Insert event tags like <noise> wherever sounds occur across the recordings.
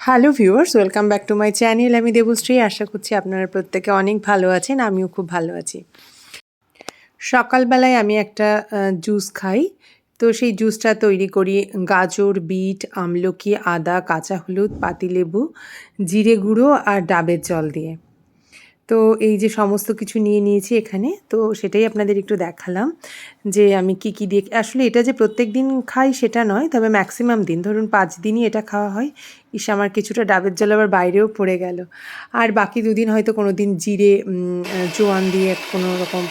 Hello viewers, welcome back to my channel. আমি দেবশ্রী, আশা করছি আপনারা প্রত্যেকে অনেক ভালো আছেন, আমিও খুব ভালো আছি। সকালবেলায় আমি একটা জুস খাই। তো সেই জুসটা তৈরি করি গাজর, বিট, আমলকি, আদা, কাঁচা হলুদ, পাতিলেবু, জিরে গুঁড়ো আর ডাবের জল দিয়ে। তো এই যে সমস্ত কিছু নিয়ে নিয়েছি এখানে, তো সেটাই আপনাদের একটু দেখালাম যে আমি কি কি দিয়ে, আসলে এটা যে প্রত্যেক দিন খাই সেটা নয়, তবে ম্যাক্সিমাম দিন, ধরুন পাঁচ দিনই এটা খাওয়া হয়। ইস, আমার কিছুটা ডাবের জল আবার বাইরেও পড়ে গেল। আর বাকি দুদিন হয়তো কোনো দিন জিরে জোয়ান দিয়ে কোনো রকম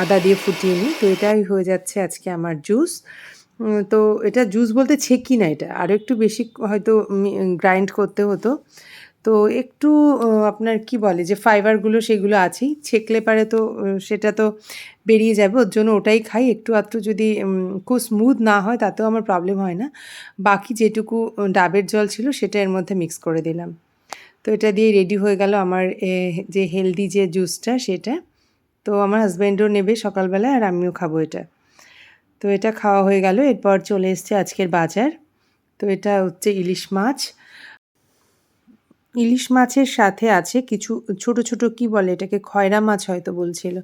আদা দিয়ে ফুটিয়ে নিই, তো এটাই হয়ে যাচ্ছে আজকে আমার জুস তো এটা জুস বলতে ছেঁকি না এটা আরও একটু বেশি হয়তো গ্রাইন্ড করতে হতো। তো একটু আপনার কি বলে যে ফাইবারগুলো সেগুলো আছেই, ছেঁকলে পারে তো সেটা তো বেরিয়ে যাবে, ওর জন্য ওটাই খাই। একটু আধটু যদি খুব স্মুথ না হয় তাতেও আমার প্রবলেম হয় না। বাকি যেটুকু ডাবের জল ছিল সেটা এর মধ্যে মিক্স করে দিলাম। তো এটা দিয়ে রেডি হয়ে গেল আমার যে হেলদি যে জুসটা সেটা। তো আমার হাজব্যান্ডও নেবে সকালবেলা আর আমিও খাব এটা। তো এটা খাওয়া হয়ে গেল। এরপর চলে এসছে আজকের বাজার। তো এটা হচ্ছে ইলিশ মাছ। ইলিশ মাছের সাথে আছে কিছু ছোট ছোট কি বলে এটাকে? খয়রা মাছ হয়তো বলছিল।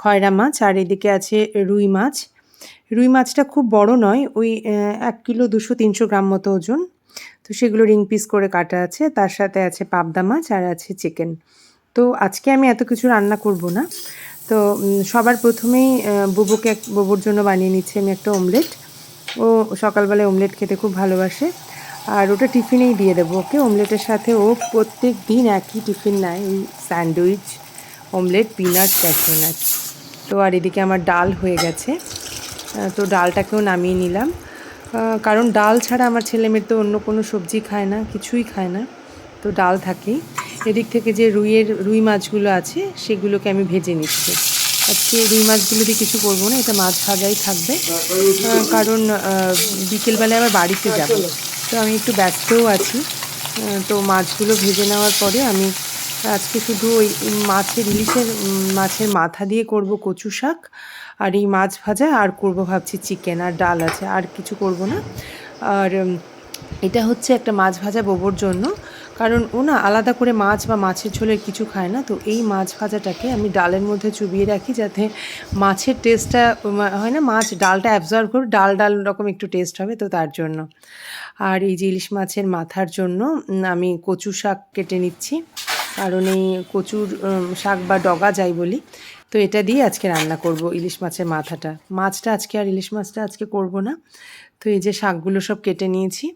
খয়রা মাছ, আর এদিকে আছে রুই মাছ। রুই মাছটা খুব বড় নয়, ওই এক কিলো দুশো তিনশো গ্রাম মতো ওজন। তো সেগুলো রিং পিস করে কাটা আছে। তার সাথে আছে পাবদা মাছ আর আছে চিকেন। তো আজকে আমি এত কিছু রান্না করব না। তো সবার প্রথমেই বুবুকে এক, বুবুর জন্য বানিয়ে নিচ্ছি আমি একটা অমলেট। ও সকালবেলায় অমলেট খেতে খুব ভালোবাসে। আর ওটা টিফিনেই দিয়ে দেবো, ওকে? অমলেটের সাথে ও প্রত্যেক দিন একই টিফিন নেয়, ওই স্যান্ডউইচ অমলেট পিনাট ক্যাশোনাট তো আর এদিকে আমার ডাল হয়ে গেছে। তো ডালটাকেও নামিয়ে নিলাম। কারণ ডাল ছাড়া আমার ছেলে মেয়ে তো অন্য কোনো সবজি খায় না, কিছুই খায় না। তো ডাল থাকেই। এদিক থেকে যে রুইয়ের, রুই মাছগুলো আছে, সেগুলোকে আমি ভেজে নিচ্ছি। আজকে রুই মাছগুলো দিয়ে কিছু করব না, এটা মাছ ভাজাই থাকবে। কারণ বিকেলবেলায় আবার বাড়িতে যাব। তো আমি একটু ব্যস্তও আছি। তো মাছগুলো ভেজে নেওয়ার পরে আমি আজকে শুধু ওই মাছের ইলিশের মাছের মাথা দিয়ে করব কচু শাক। আর এই মাছ ভাজা আর করব ভাবছি চিকেন আর ডাল আছে, আর কিছু করব না। আর এটা হচ্ছে একটা মাছ ভাজা বোবর জন্য। কারণ ও না আলাদা করে মাছ বা মাছের ঝোলের কিছু খায় না। তো এই মাছ ভাজাটাকে আমি ডালের মধ্যে চুবিয়ে রাখি যাতে মাছের টেস্টটা হয় না? মাছ ডালটা অ্যাবজর্ব করে ডাল ডাল রকম একটু টেস্ট হবে তো তার জন্য। আর এই যে ইলিশ মাছের মাথার জন্য আমি কচু শাক কেটে নিচ্ছি। কারণ এই কচুর শাক বা ডগা যাই বলি, তো এটা দিয়ে আজকে রান্না করব ইলিশ মাছের মাথাটা। মাছটা আজকে আর ইলিশ মাছটা আজকে করব না। তো এই যে শাকগুলো সব কেটে নিয়েছি।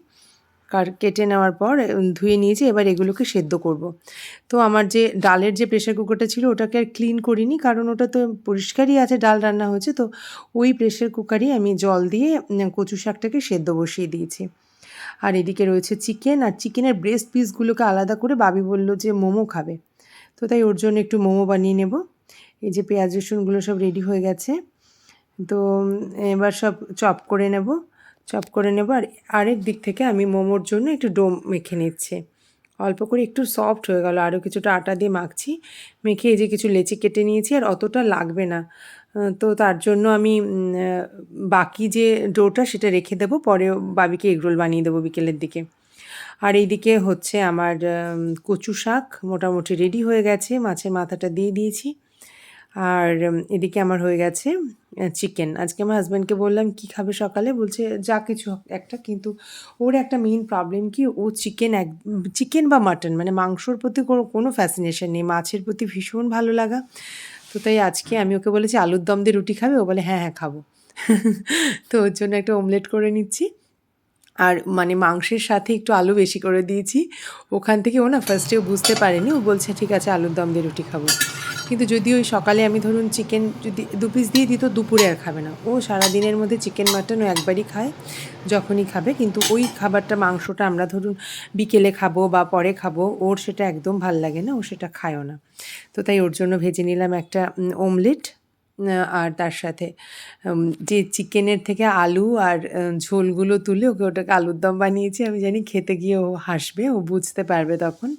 কার, কেটে নেওয়ার পর ধুয়ে নিয়েছি, এবার এগুলোকে সেদ্ধ করব। তো আমার যে ডালের যে প্রেশার কুকারটা ছিল, ওটাকে আর ক্লিন করিনি, কারণ ওটা তো পরিষ্কারই আছে, ডাল রান্না হয়েছে, তো ওই প্রেশার কুকারই আমি জল দিয়ে কচু শাকটাকে সেদ্ধ বসিয়ে দিয়েছি। আর এদিকে রয়েছে চিকেন আর চিকেনের ব্রেস্ট পিসগুলোকে আলাদা করে বাবি বলল যে মোমো খাবে। তো তাই ওর জন্য একটু মোমো বানিয়ে নেব। এই যে পেঁয়াজ রসুনগুলো সব রেডি হয়ে গেছে। তো এবার সব চপ করে নেব। চপ করে নেব। আর আরেক দিক থেকে আমি মোমোর জন্য একটু ডোম মেখে নিচ্ছি। অল্প করে একটু সফট হয়ে গেল। আরও কিছুটা আটা দিয়ে মাখছি। মেখে এই যে কিছু লেচি কেটে নিয়েছি, আর অতটা লাগবে না। তো তার জন্য আমি বাকি যে ডোটা সেটা রেখে দেবো। পরে বাবিকে এগরোল বানিয়ে দেবো বিকেলের দিকে। আর এইদিকে হচ্ছে আমার কচু শাক মোটামুটি রেডি হয়ে গেছে। মাছের মাথাটা দিয়ে দিয়েছি। আর এদিকে আমার হয়ে গেছে চিকেন আজকে আমার হাজব্যান্ডকে বললাম, কি খাবে সকালে? বলছে, যা কিছু একটা। কিন্তু ওর একটা মেইন প্রবলেম কি, ও চিকেন এক চিকেন বা মাটন মানে মাংসর প্রতি কোনো ফ্যাসিনেশন নেই। মাছের প্রতি ভীষণ ভালো লাগা। তো তাই আজকে আমি ওকে বলেছি, আলুর দম দিয়ে রুটি খাবে? ও বলে হ্যাঁ হ্যাঁ খাব। <laughs> তো ওর জন্য একটা অমলেট করে নিচ্ছি। আর মানে মাংসের সাথে একটু আলু বেশি করে দিয়েছি। ওখান থেকে ও না ফার্স্টেও বুঝতে পারেনি। ও বলছে, ঠিক আছে, আলুর দম দিয়ে রুটি খাব। কিন্তু যদি ওই সকালে আমি ধরুন চিকেন যদি দু পিস দিয়ে দিত দুপুরে আর খাবে না। ও সারা দিনের মধ্যে চিকেন মাটন ও একবারই খায়, যখনই খাবে। কিন্তু ওই খাবারটা, মাংসটা আমরা ধরুন বিকেলে খাব বা পরে খাব, ওর সেটা একদম ভালো লাগে না, ও সেটা খায়ও না। তো তাই ওর জন্য ভেজে নিলাম একটা ওমলেট আর তার সাথে যে চিকেনের থেকে আলু আর ঝোলগুলো তুলে ওকে ওটাকে আলুর দম বানিয়েছি। আমি জানি খেতে গিয়ে ও হাসবে, ও বুঝতে পারবে তখন।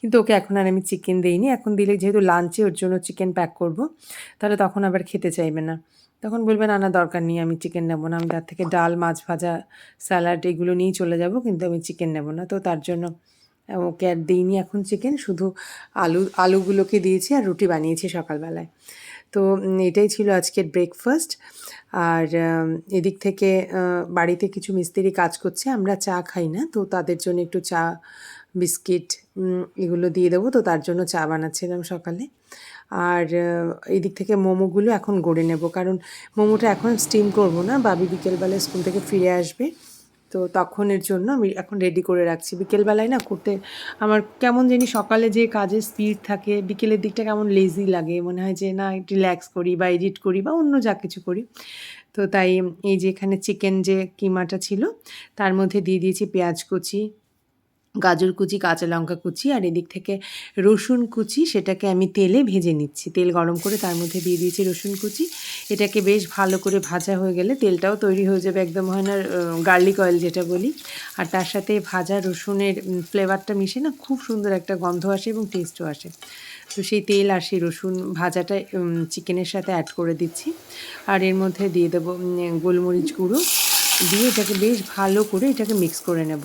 কিন্তু ওকে এখন আর আমি চিকেন দিইনি। এখন দিলে যেহেতু লাঞ্চে ওর জন্য চিকেন প্যাক করব, তাহলে তখন আবার খেতে চাইবে না। তখন বলবে, না দরকার নেই, আমি চিকেন নেব না। আমি তার থেকে ডাল, মাছ ভাজা স্যালাড এগুলো নিয়েই চলে যাব, কিন্তু আমি চিকেন নেব না। তো তার জন্য ওকে আর দিইনি এখন চিকেন। শুধু আলু, আলুগুলোকে দিয়েছি আর রুটি বানিয়েছি সকালবেলায়। তো এটাই ছিল আজকের ব্রেকফাস্ট আর এদিক থেকে বাড়িতে কিছু মিস্ত্রি কাজ করছে, আমরা চা খাই না, তো তাদের জন্য একটু চা, বিস্কিট এগুলো দিয়ে দেবো, তো তার জন্য চা বানাচ্ছিলাম সকালে। আর এদিক থেকে মোমোগুলো এখন গড়ে নেব, কারণ মোমোটা এখন স্টিম করব না, বাবি বিকেলবেলায় স্কুল থেকে ফিরে আসবে। তো তখনের জন্য আমি এখন রেডি করে রাখছি। বিকেলবেলায় না করতে আমার কেমন জানি সকালে যে কাজের স্পিড থাকে, বিকেলের দিকটা কেমন লেজি লাগে, মনে হয় যে না রিল্যাক্স করি বা এডিট করি বা অন্য যা কিছু করি। তো তাই এই যে এখানে চিকেন যে কিমাটা ছিল, তার মধ্যে দিয়ে দিয়েছি পেঁয়াজ কুচি গাজর কুচি, কাঁচা লঙ্কা কুচি আর এদিক থেকে রসুন কুচি সেটাকে আমি তেলে ভেজে নিচ্ছি। তেল গরম করে তার মধ্যে দিয়ে দিয়েছি রসুন কুচি। এটাকে বেশ ভালো করে ভাজা হয়ে গেলে তেলটাও তৈরি হয়ে যাবে, একদম হয় না গার্লিক অয়েল যেটা বলি। আর তার সাথে ভাজা রসুনের ফ্লেভারটা মিশে না খুব সুন্দর একটা গন্ধ আসে এবং টেস্টও আসে। তো সেই তেল আর সেই রসুন ভাজাটা চিকেনের সাথে অ্যাড করে দিচ্ছি। আর এর মধ্যে দিয়ে দেবো গোলমরিচ গুঁড়ো। দিয়ে এটাকে বেশ ভালো করে এটাকে মিক্স করে নেব।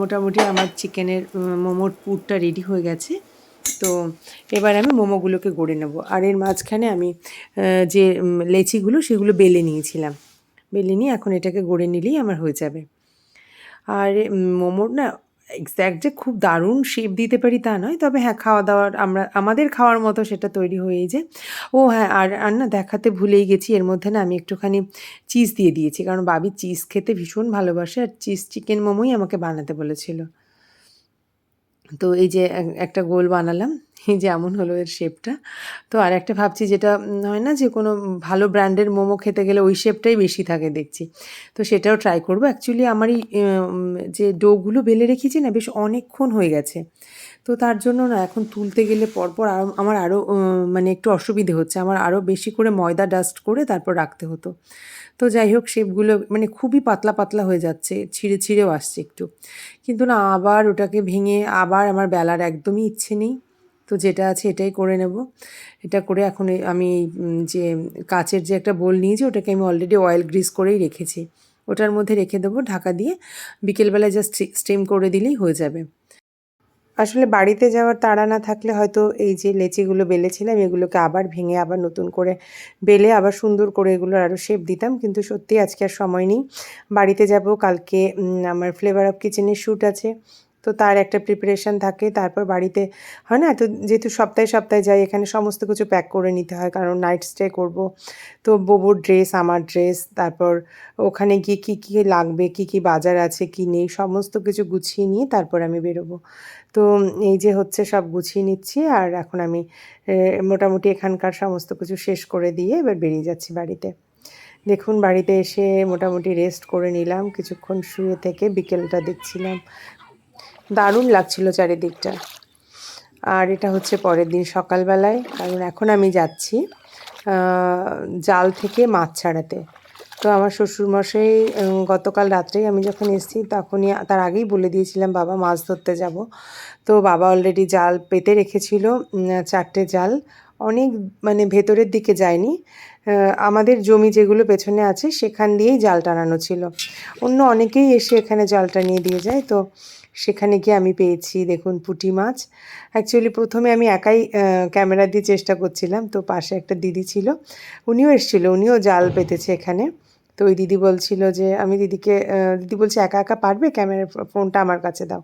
মোটামুটি আমার চিকেনের মোমোর পুরটা রেডি হয়ে গেছে। তো এবার আমি মোমোগুলোকে গড়ে নেব। আর এর মাঝখানে আমি যে লেচিগুলো সেগুলো বেলে নিয়েছিলাম। বেলে নিয়ে এখন এটাকে গড়ে নিলেই আমার হয়ে যাবে। আর মোমোর না এক্স্যাক্ট যে খুব দারুণ শেপ দিতে পারি তা নয়, তবে হ্যাঁ খাওয়া দাওয়ার আমরা, আমাদের খাওয়ার মতো সেটা তৈরি হয়েই যায় ও হ্যাঁ আর আর না, দেখাতে ভুলেই গেছি, এর মধ্যে না আমি একটুখানি চিজ দিয়ে দিয়েছি, কারণ বাবি চিজ খেতে ভীষণ ভালোবাসে, আর চিজ চিকেন মোমোই আমাকে বানাতে বলেছিল। তো এই যে একটা গোল বানালাম, <laughs> এই যে এমন হলো এর শেপটা তো আর একটা ভাবছি যেটা হয় না যে কোনো ভালো ব্র্যান্ডের মোমো খেতে গেলে ওই শেপটাই বেশি থাকে দেখছি। তো সেটাও ট্রাই করব। অ্যাকচুয়ালি আমার এই যে ডোগুলো বেলে রেখেছি না, বেশ অনেকক্ষণ হয়ে গেছে। তো তার জন্য না এখন তুলতে গেলে পরপর আরও আমার আরও মানে একটু অসুবিধে হচ্ছে। আমার আরও বেশি করে ময়দা ডাস্ট করে তারপর রাখতে হতো। তো যাই হোক শেপগুলো মানে খুবই পাতলা পাতলা হয়ে যাচ্ছে, ছিঁড়ে ছিঁড়েও আসছে একটু। কিন্তু না, আবার ওটাকে ভেঙে আবার আমার বেলার একদমই ইচ্ছে নেই। তো যেটা আছে এটাই করে নেব। এটা করে এখন আমি যে কাচের যে একটা বোল নিয়েছি, ওটাকে আমি অলরেডি অয়েল গ্রিস করেই রেখেছি। ওটার মধ্যে রেখে দেবো ঢাকা দিয়ে। বিকেলবেলায় জাস্ট স্টিম করে দিলেই হয়ে যাবে। আসলে বাড়িতে যাওয়ার তাড়া না থাকলে হয়তো এই যে লেচিগুলো বেলেছিলাম, এগুলোকে আবার ভেঙে আবার নতুন করে বেলে আবার সুন্দর করে এগুলোর আরও শেপ দিতাম। কিন্তু সত্যি আজকে আর সময় নেই। বাড়িতে যাব, কালকে আমার ফ্লেভার অফ কিচেনের শ্যুট আছে। তো তার একটা প্রিপারেশান থাকে, তারপর বাড়িতে, হয় না? তো যেহেতু সপ্তাহে সপ্তাহে যাই, এখানে সমস্ত কিছু প্যাক করে নিতে হয়, কারণ নাইট স্টে করব। তো বোবোর ড্রেস আমার ড্রেস তারপর ওখানে গিয়ে কী কী লাগবে, কী কী বাজার আছে, কী নেই, সমস্ত কিছু গুছিয়ে নিয়ে তারপর আমি বেরোবো। তো এই যে হচ্ছে সব গুছিয়ে নিচ্ছি, আর এখন আমি মোটামুটি এখানকার সমস্ত কিছু শেষ করে দিয়ে এবার বেরিয়ে যাচ্ছি বাড়িতে। দেখুন, বাড়িতে এসে মোটামুটি রেস্ট করে নিলাম, কিছুক্ষণ শুয়ে থেকে বিকেলটা দেখছিলাম। দারুণ লাগছিল চারিদিকটা। আর এটা হচ্ছে পরের দিন সকালবেলায়, কারণ এখন আমি যাচ্ছি জাল থেকে মাছ ছাড়াতে। তো আমার শ্বশুরমশাই গতকাল রাত্রেই আমি যখন এসেছি, তখনই তার আগেই বলে দিয়েছিলাম, বাবা, মাছ ধরতে যাব। তো বাবা অলরেডি জাল পেতে রেখেছিল চারটে জাল। অনেক মানে ভেতরের দিকে যায়নি। আমাদের জমি যেগুলো পেছনে আছে, সেখান দিয়েই জাল টানানো ছিল। অন্য অনেকেই এসে এখানে জালটা নিয়ে দিয়ে যায়, তো সেখানে গিয়ে আমি পেয়েছি, দেখুন, পুঁটি মাছ। অ্যাকচুয়ালি প্রথমে আমি একাই ক্যামেরা দিয়ে চেষ্টা করছিলাম, তো পাশে একটা দিদি ছিল, উনিও এসেছিল, উনিও জাল পেতেছে এখানে। তো ওই দিদি বলছিল যে, আমি দিদিকে দিদি বলছে, একা একা পারবে? ক্যামেরা ফোনটা আমার কাছে দাও।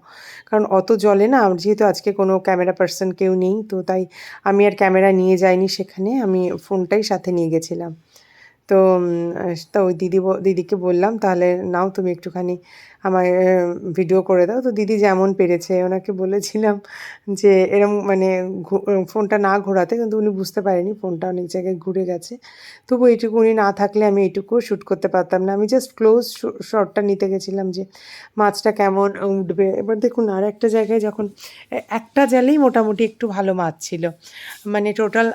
কারণ অত জলে না যেহেতু আজকে কোনো ক্যামেরা পার্সন কেউ নেই, তো তাই আমি আর ক্যামেরা নিয়ে যাইনি সেখানে, আমি ফোনটাই সাথে নিয়ে গেছিলাম। তো তো ওই দিদি দিদিকে বললাম, তাহলে নাও তুমি একটুখানি আমার ভিডিও করে দাও। তো দিদি যেমন পেরেছে, ওনাকে বলেছিলাম যে, এরম মানে ফোনটা না ঘোরাতে, কিন্তু উনি বুঝতে পারেনি, ফোনটা অনেক জায়গায় ঘুরে গেছে। তবু এইটুকু উনি না থাকলে আমি এইটুকুও শ্যুট করতে পারতাম না। আমি জাস্ট ক্লোজ শটটা নিতে গেছিলাম যে, মাছটা কেমন উঠবে। এবার দেখুন, আর একটা জায়গায় যখন একটা জালেই মোটামুটি একটু ভালো মাছ ছিল। মানে টোটাল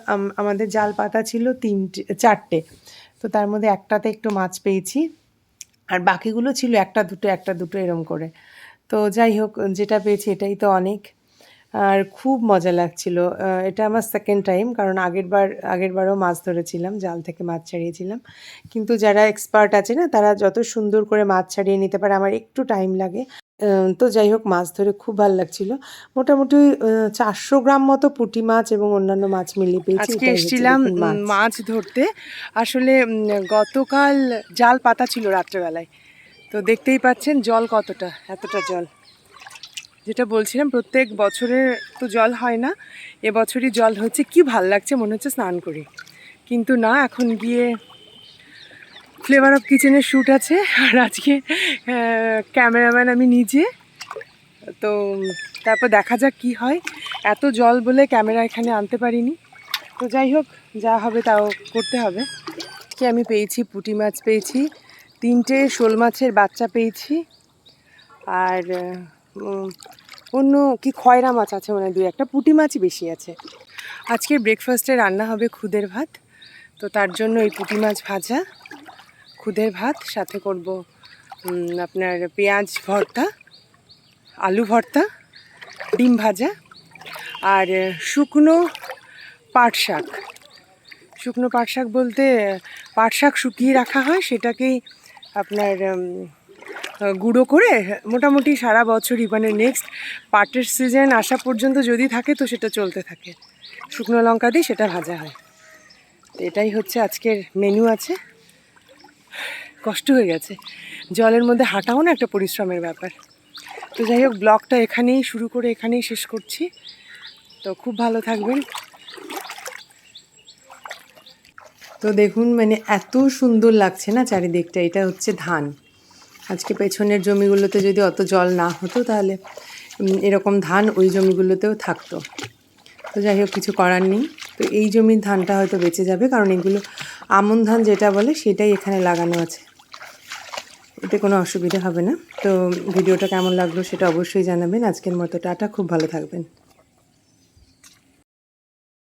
আমাদের জাল পাতা ছিল তিনটে, চারটে। তো তার মধ্যে একটাতে একটু মাছ পেয়েছি। আর বাকিগুলো ছিল একটা, দুটো একটা, দুটো এরম করে। তো যাই হোক, যেটা পেয়েছি এটাই তো অনেক। আর খুব মজা লাগছিল। এটা আমার সেকেন্ড টাইম কারণ আগের বার, আগের বারও মাছ ধরেছিলাম, জাল থেকে মাছ ছাড়িয়েছিলাম। কিন্তু যারা এক্সপার্ট আছে না, তারা যত সুন্দর করে মাছ ছাড়িয়ে নিতে পারে, আমার একটু টাইম লাগে। তো যাই হোক মাছ ধরে খুব ভালো লাগছিল। মোটামুটি চারশো গ্রাম মতো পুঁটি মাছ এবং অন্যান্য মাছ মিলিয়ে পেয়েছি। আজকে এসেছিলাম মাছ। ধরতে। আসলে গতকাল জাল পাতা ছিল রাত্রেবেলায়। তো দেখতেই পাচ্ছেন জল কতটা এতটা জল। যেটা বলছিলাম প্রত্যেক বছরের তো জল হয় না। এবছরই জল হচ্ছে। কি ভালো লাগছে মনে হচ্ছে স্নান করি। কিন্তু না এখন গিয়ে ফ্লেভার অফ কিচেনের শ্যুট আছে। আর আজকে ক্যামেরাম্যান আমি নিজে। তো, তারপর দেখা যাক কি হয়। এত জল বলে ক্যামেরা এখানে আনতে পারিনি। তো যাই হোক, যা হবে তাও করতে হবে। কি আমি পেয়েছি? পুঁটি মাছ পেয়েছি। তিনটে শোল মাছের বাচ্চা পেয়েছি। আর অন্য কি খয়রা মাছ আছে মানে দুই একটা। পুঁটি মাছই বেশি আছে। আজকের ব্রেকফাস্টে রান্না হবে খুদের ভাত। তো তার জন্য এই পুঁটি মাছ ভাজা। খুদের ভাত, সাথে করব আপনার পেঁয়াজ ভর্তা, আলু ভর্তা, ডিম ভাজা আর শুকনো পাট শাক। শুকনো পাট শাক বলতে পাট শাক শুকিয়ে রাখা হয়, সেটাকেই আপনার গুঁড়ো করে মোটামুটি সারা বছরই মানে নেক্সট পাটের সিজন আসা পর্যন্ত যদি থাকে তো সেটা চলতে থাকে। শুকনো লঙ্কা দিয়ে সেটা ভাজা হয়। তো এটাই হচ্ছে আজকের মেনু আছে। কষ্ট হয়ে গেছে। জলের মধ্যে হাঁটাও না একটা পরিশ্রমের ব্যাপার। তো যাই হোক, ব্লগটা এখানেই শুরু করে এখানেই শেষ করছি। তো খুব ভালো থাকবেন। তো দেখুন মানে এত সুন্দর লাগছে না চারিদিকটা? এটা হচ্ছে ধান। আজকে পেছনের জমিগুলোতে যদি অত জল না হতো তাহলে এরকম ধান ওই জমিগুলোতেও থাকতো। তো যাই হোক, কিছু করার নেই। তো এই জমির ধানটা হয়তো বেঁচে যাবে, কারণ এগুলো আমন ধান যেটা বলে সেটাই এখানে লাগানো আছে। এতে কোনো অসুবিধা হবে না। তো ভিডিওটা কেমন লাগল সেটা অবশ্যই জানাবেন। আজকের মতো টাটা, খুব ভালো থাকবেন।